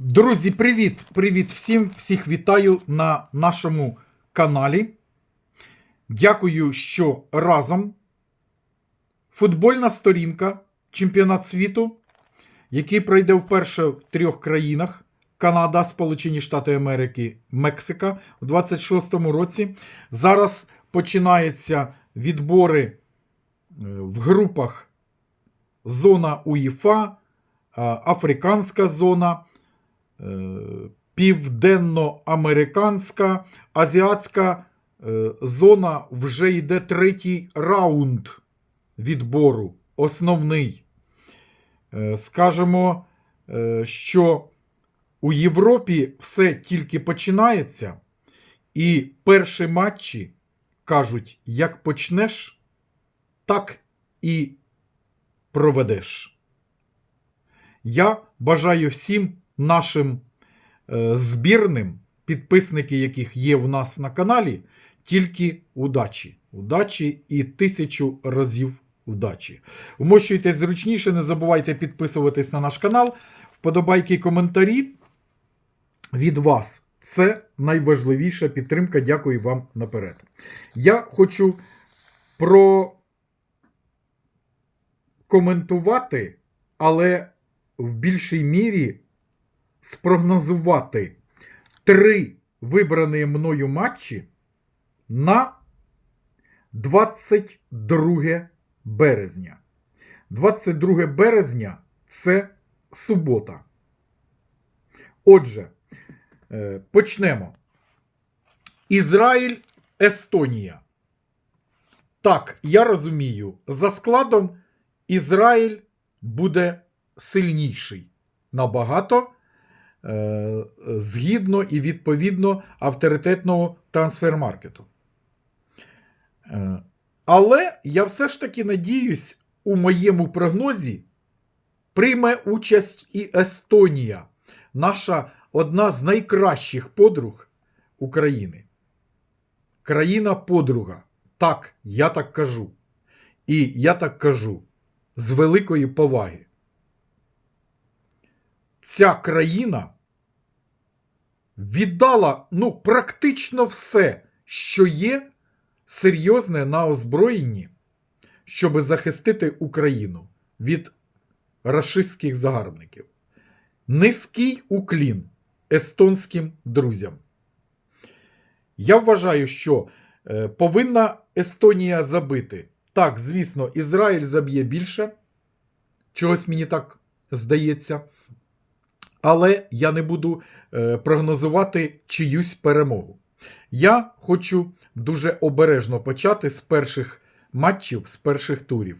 Друзі, привіт! Привіт всім! Всіх вітаю на нашому каналі. Дякую, що разом. Футбольна сторінка Чемпіонат світу, який пройде вперше в трьох країнах: Канада, Сполучені Штати Америки, Мексика у 26-му році. Зараз починаються відбори е, в групах зона УЄФА, е, Африканська зона. Е, південноамериканська, азіатська е, зона вже йде третій раунд відбору, основний. Е, Скажемо, що у Європі все тільки починається, і перші матчі кажуть, як почнеш, так і проведеш. Я бажаю всім нашим е, збірним, підписники яких є в нас на каналі, тільки удачі. Удачі і тисячу разів удачі. Вмощуйтесь зручніше, не забувайте підписуватись на наш канал. Вподобайки коментарі від вас. Це найважливіша підтримка. Дякую вам наперед. Я хочу прокоментувати, але в більшій мірі спрогнозувати три вибрані мною матчі на 22 березня. 22 березня це субота. Отже, е, почнемо. Ізраїль, Естонія. Так, я розумію, за складом Ізраїль буде сильніший набагато згідно і відповідно авторитетного трансфермаркету. Е, але я все ж таки надіюсь, у моєму прогнозі прийме участь і Естонія, наша одна з найкращих подруг України. Країна подруга. Так, я так кажу. І я так кажу з великої поваги ця країна віддала ну, практично все, що є серйозне на озброєнні, щоб захистити Україну від рашистських загарбників. Низький уклін естонським друзям. Я вважаю, що е, повинна Естонія забити. Так, звісно, Ізраїль заб'є більше. Чогось мені так здається. Але я не буду е, прогнозувати чиюсь перемогу. Я хочу дуже обережно почати з перших матчів, з перших турів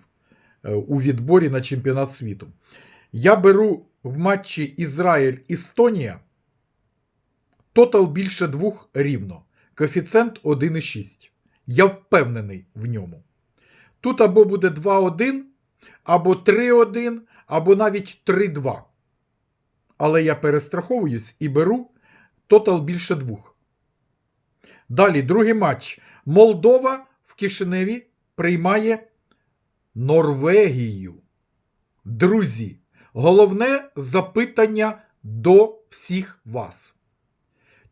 е, у відборі на чемпіонат світу. Я беру в матчі Ізраїль-Естонія тотал більше двох рівно. Коефіцієнт 1,6. Я впевнений в ньому. Тут або буде 2-1, або 3-1, або навіть 3-2 але я перестраховуюсь і беру тотал більше двох. Далі, другий матч. Молдова в Кишиневі приймає Норвегію. Друзі, головне запитання до всіх вас.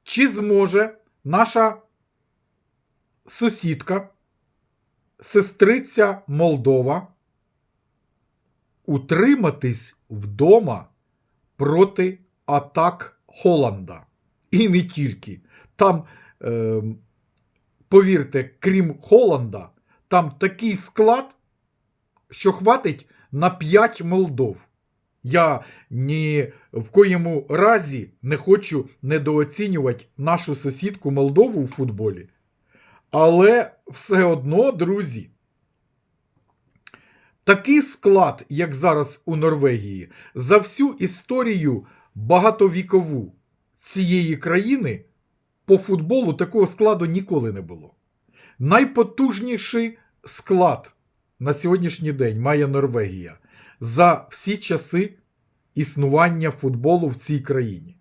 Чи зможе наша сусідка, сестриця Молдова, утриматись вдома? Проти атак Холланда. І не тільки. Там, е, повірте, крім Холланда, там такий склад, що хватить на 5 Молдов. Я ні в коєму разі не хочу недооцінювати нашу сусідку Молдову у футболі. Але все одно, друзі, Такий склад, як зараз у Норвегії, за всю історію багатовікову цієї країни по футболу такого складу ніколи не було. Найпотужніший склад на сьогоднішній день має Норвегія за всі часи існування футболу в цій країні.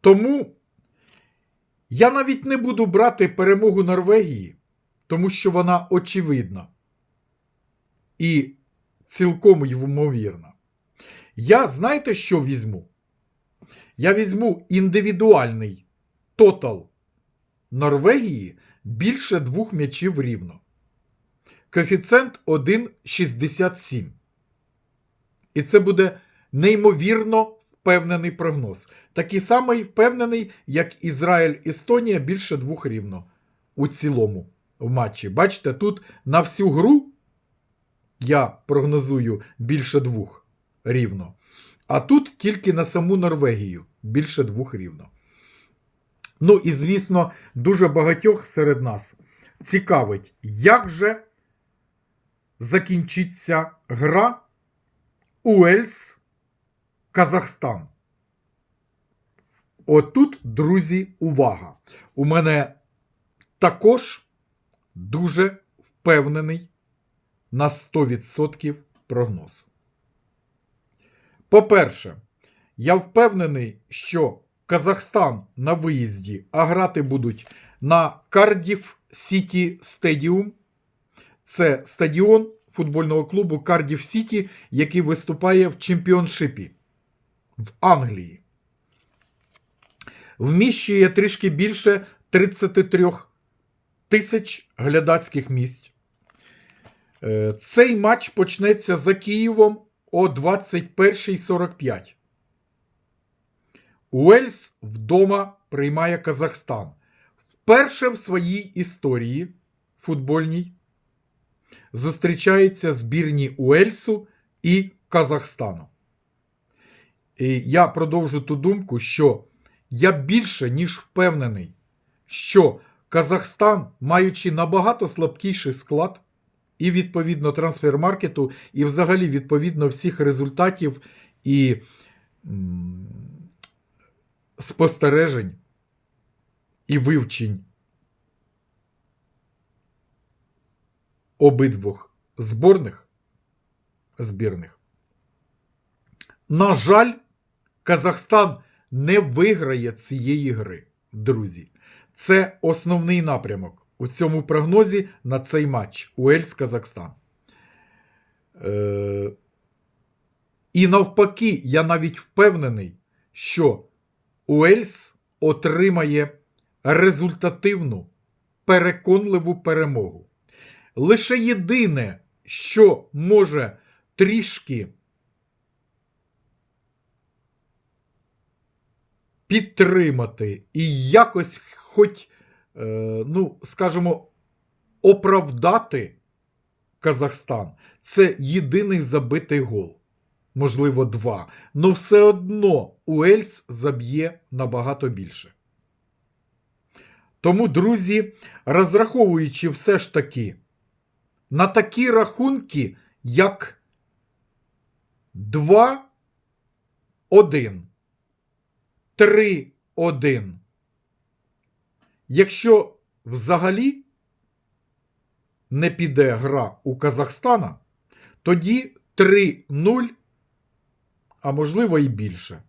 Тому я навіть не буду брати перемогу Норвегії, тому що вона очевидна і цілком ймовірна. Я знаєте, що візьму? Я візьму індивідуальний тотал Норвегії більше двох м'ячів рівно. Коефіцієнт 1,67. І це буде неймовірно впевнений прогноз. Такий самий впевнений, як Ізраїль-Естонія більше двох рівно у цілому в матчі. Бачите, тут на всю гру я прогнозую більше двох рівно. А тут тільки на саму Норвегію більше двох рівно. Ну і звісно, дуже багатьох серед нас цікавить, як же закінчиться гра Уельс Казахстан. Отут, друзі, увага! У мене також дуже впевнений на 100% прогноз. По-перше, я впевнений, що Казахстан на виїзді, а грати будуть на Cardiff City Stadium. Це стадіон футбольного клубу Cardiff City, який виступає в чемпіоншипі в Англії. Вміщує трішки більше 33 тисяч глядацьких місць. Е, Цей матч почнеться за Києвом о 21.45. Уельс вдома приймає Казахстан. Вперше в своїй історії футбольній зустрічаються збірні Уельсу і Казахстану. І я продовжу ту думку, що я більше ніж впевнений, що Казахстан, маючи набагато слабкіший склад, і відповідно трансфер-маркету, і взагалі відповідно всіх результатів і спостережень і вивчень обидвох зборних збірних. На жаль, Казахстан не виграє цієї гри, друзі. Це основний напрямок у цьому прогнозі на цей матч Уельс-Казахстан. Е, І навпаки, я навіть впевнений, що Уельс отримає результативну, переконливу перемогу. Лише єдине, що може трішки підтримати і якось хоч, ну, скажімо, оправдати Казахстан, це єдиний забитий гол. Можливо, два. Но все одно Уельс заб'є набагато більше. Тому, друзі, розраховуючи все ж таки на такі рахунки, як 2, 1, 3, 1. Якщо взагалі не піде гра у Казахстана, тоді 3-0, а можливо і більше.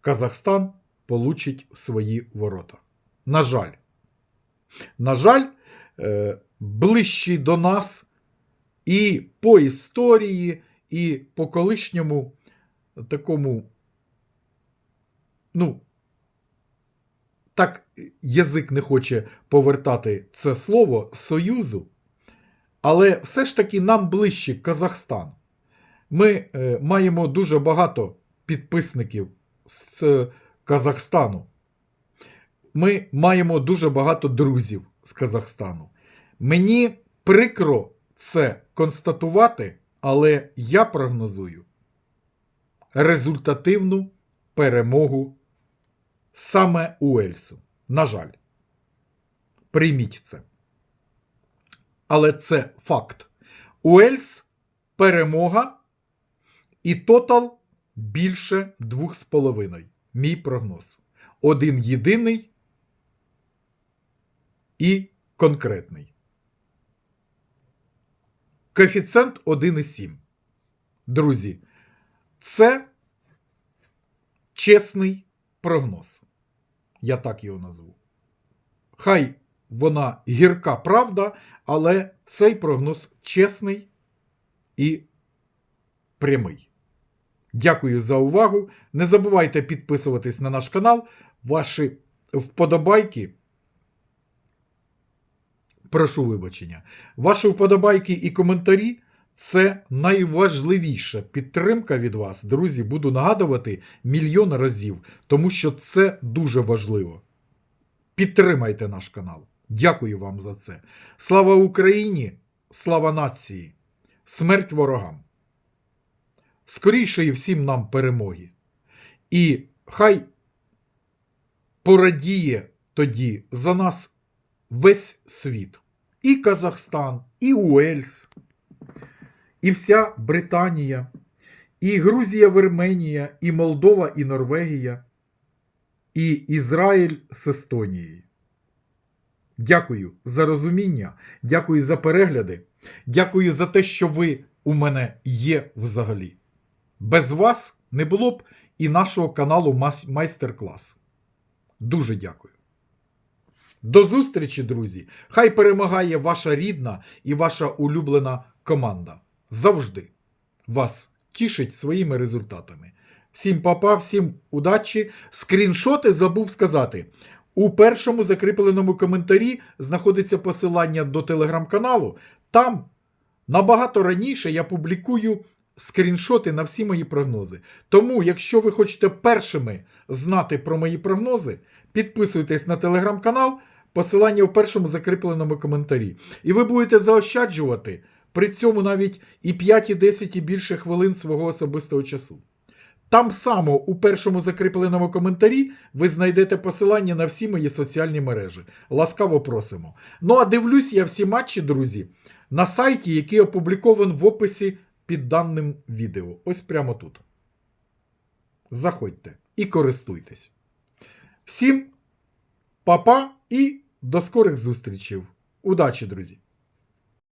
Казахстан получить свої ворота. На жаль, на жаль, е, ближчий до нас і по історії, і по колишньому такому, ну, так язик не хоче повертати це слово Союзу, але все ж таки нам ближче Казахстан. Ми е, маємо дуже багато підписників з Казахстану. Ми маємо дуже багато друзів з Казахстану. Мені прикро це констатувати, але я прогнозую результативну перемогу саме Уельсу. На жаль, прийміть це. Але це факт. Уельс перемога і тотал більше 2,5. Мій прогноз. Один єдиний і конкретний. Коефіцієнт 1,7. Друзі, це чесний прогноз. Я так його назву. Хай вона гірка правда, але цей прогноз чесний і прямий. Дякую за увагу. Не забувайте підписуватись на наш канал. Ваші вподобайки. Прошу вибачення. Ваші вподобайки і коментарі це найважливіша підтримка від вас. Друзі, буду нагадувати мільйон разів, тому що це дуже важливо. Підтримайте наш канал. Дякую вам за це. Слава Україні! Слава нації! Смерть ворогам! Скорішої всім нам перемоги. І хай порадіє тоді за нас весь світ. І Казахстан, і Уельс, і вся Британія, і Грузія, Вірменія, і Молдова, і Норвегія, і Ізраїль з Естонією. Дякую за розуміння, дякую за перегляди, дякую за те, що ви у мене є взагалі. Без вас не було б і нашого каналу Майстер-клас. Дуже дякую. До зустрічі, друзі! Хай перемагає ваша рідна і ваша улюблена команда. Завжди вас тішить своїми результатами. Всім папа, всім удачі. Скріншоти забув сказати. У першому закріпленому коментарі знаходиться посилання до телеграм-каналу. Там набагато раніше я публікую скріншоти на всі мої прогнози. Тому, якщо ви хочете першими знати про мої прогнози, підписуйтесь на телеграм-канал, посилання в першому закріпленому коментарі. І ви будете заощаджувати при цьому навіть і 5, і 10 і більше хвилин свого особистого часу. Там само у першому закріпленому коментарі ви знайдете посилання на всі мої соціальні мережі. Ласкаво просимо. Ну а дивлюсь я всі матчі, друзі, на сайті, який опублікован в описі під даним відео. Ось прямо тут. Заходьте і користуйтесь. Всім па-па і до скорих зустрічей. Удачі, друзі!